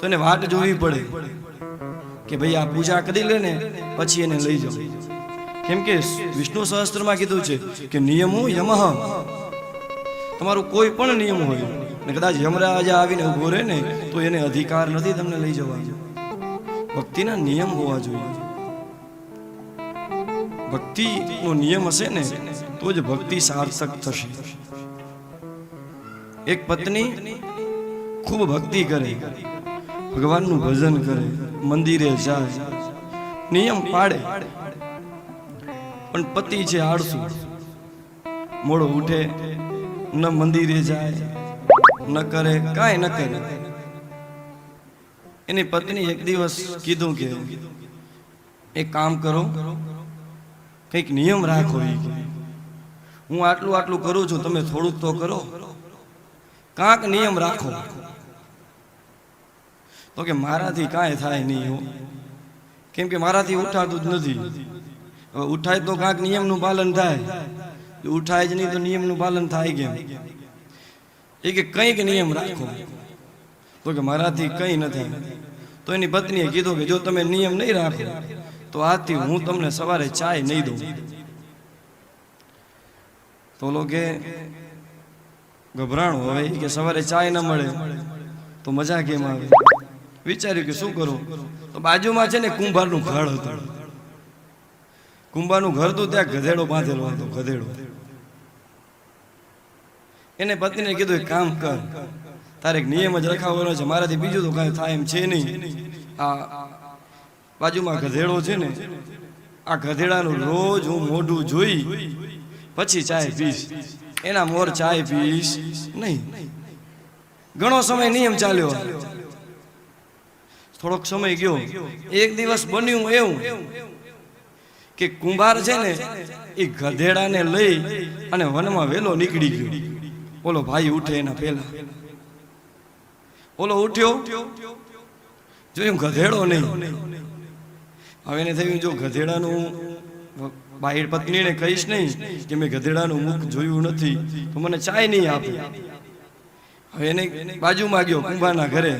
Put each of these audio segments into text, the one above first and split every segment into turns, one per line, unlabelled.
તો વાટ જોવી પડે કે ભાઈ આ પૂજા કરી લે ને, પછી એને લઈ જાઓ. કેમ કે વિષ્ણુ સહસ્ત્રમાં કીધું છે કે નિયમો યમહ તમારું કોઈ પણ નિયમ હોય ને કદાચ યમરાજ આવીને ઊભો રહે ને, તો એને અધિકાર નથી તમને લઈ જવાનો. ભક્તિના નિયમ હોવા જોઈએ. ભક્તિનો નિયમ હશે ને, તો જ ભક્તિ સાર્થક થશે. એક પત્ની ખૂબ ભક્તિ કરે. ભગવાનનું ભજન કરે, મંદિરે જાય, નિયમ પાડે. પણ પતિ છે આળસુ. મોડો ઉઠે, ન મંદિરે જાય, ન કરે, કાંઈ ન કરે. એની પત્ની એક દિવસ કીધું કે, એક કામ કરો, કંઈક નિયમ રાખો ઈ. હું આટલું આટલું કરું છું, તમે થોડુંક તો કરો. કાંક નિયમ રાખો. તો કે મારાથી કાંઈ થાય નહીં એવું કેમ કે મારાથી ઉઠાતું જ નથી. હવે ઉઠાય તો કાંક નિયમનું પાલન થાય. ઉઠાય જ નહીં તો નિયમનું પાલન થાય કેમ? એ કે કંઈક નિયમ રાખો. તો કે મારાથી કંઈ ન થાય તો એની પત્નીએ કીધું કે જો તમે નિયમ નહીં રાખો, તો આથી હું તમને સવારે ચાય નહીં દઉં. તો લોકો ગભરાણું હવે કે સવારે ચાય ન મળે તો મજા કેમ આવે? વિચાર્યું કે શું કરું? તો બાજુમાં છે ને કુંભારનું ઘર હતું. કુંભારનું ઘર હતું, ત્યાં ગધેડો બાંધેલો હતો, ગધેડો. એને પત્નીને કીધું, એક કામ કર, તારે એક નિયમ જ રખાવવાનો છે. મારાથી બીજું તો કાંઈ થાય એમ છે નહીં. આ બાજુમાં ગધેડો છે ને, આ ગધેડાનું રોજ હું મોઢું જોઈ, પછી ચાય પીશ. એના મોર ચાય પીશ નહીં. ઘણો સમય નિયમ ચાલ્યો. થોડોક સમય ગયો. એક દિવસ બન્યું એવું કે કુંભાર છે ને, એ ગધેડાને લઈ અને વનમાં વેલો નીકળી ગયો. ઓલો ભાઈ ઉઠે એના પહેલા. ઓલો ઉઠ્યો. જોયું ગધેડો નહીં. હવે એને થયું, જો ગધેડાનું બાહિર પત્નીને કહીશ નહીં કે મેં ગધેડાનું મુખ જોયું નથી, તો મને ચાય નહીં આપે. હવે એને બાજુમાં ગયો કુંભારના ઘરે.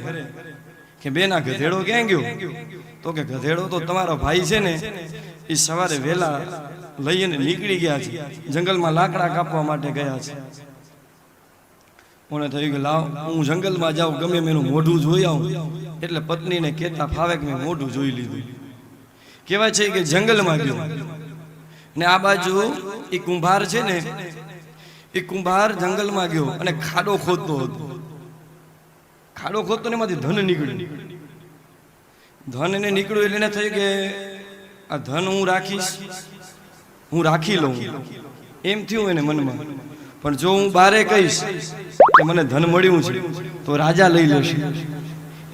કે બેના ગધેડો ક્યાં ગયો? તો કે ગધેડો તો તમારો ભાઈ છે ને એ સવારે વહેલા લઈને નીકળી ગયા છે. જંગલમાં લાકડા કાપવા માટે ગયા છે. મને થયું કે લાવ, હું જંગલમાં જાઉં, ગમે એનું મોઢું જોઈ આવું. એટલે પત્નીને કહેતા, ફાવે કે મેં મોઢું જોઈ લીધું? કહેવાય છે કે જંગલમાં ગયો. ને આ બાજુ એ કુંભાર છે ને એ કુંભાર જંગલમાં ગયો અને ખાડો ખોદતો હતો. ખાડો ખોદતો ને એમાંથી ધન નીકળ્યું. ધન એને નીકળ્યું એટલે એને થયું કે આ ધન હું રાખીશ, હું રાખી લઉં. એમ થયું એને મનમાં. પણ જો હું બારે કહીશ કે મને ધન મળ્યું છે, તો રાજા લઈ લેશે.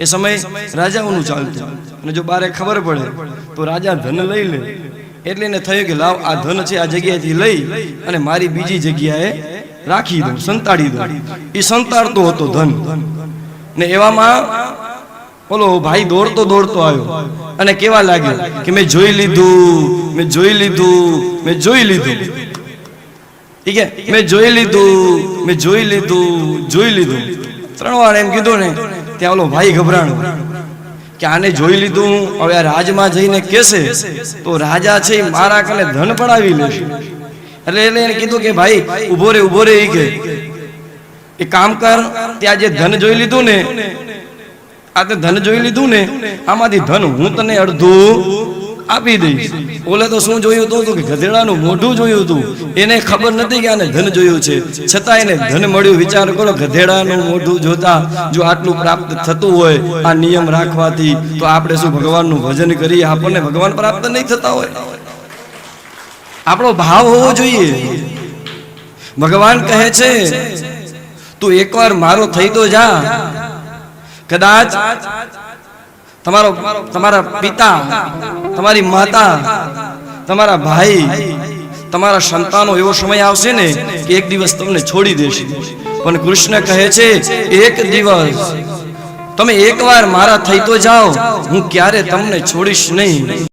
એ સમય રાજાઓનું ચાલતું. અને જો બારે ખબર પડે, તો રાજા ધન લઈ લે. એટલે એને થયું કે લાવ, આ ધન છે આ જગ્યાએથી લઈ અને મારી બીજી જગ્યાએ રાખી દઉં, સંતાડી દઉં. એ સંતાડતો હતો ધન. ને એવામાં ઓલો ભાઈ, દોડતો દોડતો આવ્યો. અને કેવા લાગ્યો? કે મેં જોઈ લીધું, મેં જોઈ લીધું, મેં જોઈ લીધું. ઠીક છે? મેં જોઈ લીધું, મેં જોઈ લીધું જોઈ લીધું. ત્રણ વાર એમ કીધું ને, ત્યાં ઓલો ભાઈ, ગભરાણો. કે આને જોઈ લીધું, હવે આ રાજમાં જઈને કેસે તો રાજા છે મારા કને ધન પડાવી લેશે. એટલે એટલે એને કીધું કે, ભાઈ ઊભો રે ઊભો રે, એ કે એ કામ કર ત્યાં જે ધન જોઈ લીધું ને, આ તે ધન જોઈ લીધું ને, આમાંથી ધન હું તને અડધું આપી દઈશ. ઓલે તો શું જોયું હતું કે ગધેડાનું મોઢું જોયું હતું એને ખબર નથી કે આને ધન જોયું છે. છતાં એને ધન મળ્યું. વિચાર કરો, ગધેડાનું મોઢું જોતા જો આટલું પ્રાપ્ત થતું હોય, આ નિયમ રાખવાથી, તો આપણે શું ભગવાનનું ભજન કરીએ? આપણને ભગવાન પ્રાપ્ત નહીં થતા હોય. આપણો ભાવ હોવો જોઈએ. ભગવાન કહે છે તું એકવાર મારો થઈ તો જા. કદાચ તમારો તમારા પિતા, તમારી માતા, તમારા ભાઈ, તમારા સંતાનો એવો સમય આવશે ને કે એક દિવસ તમને છોડી દેશે. પણ કૃષ્ણ કહે છે, એક દિવસ. તમે એકવાર મારા થઈ તો જાઓ. હું ક્યારે તમને છોડીશ નહીં.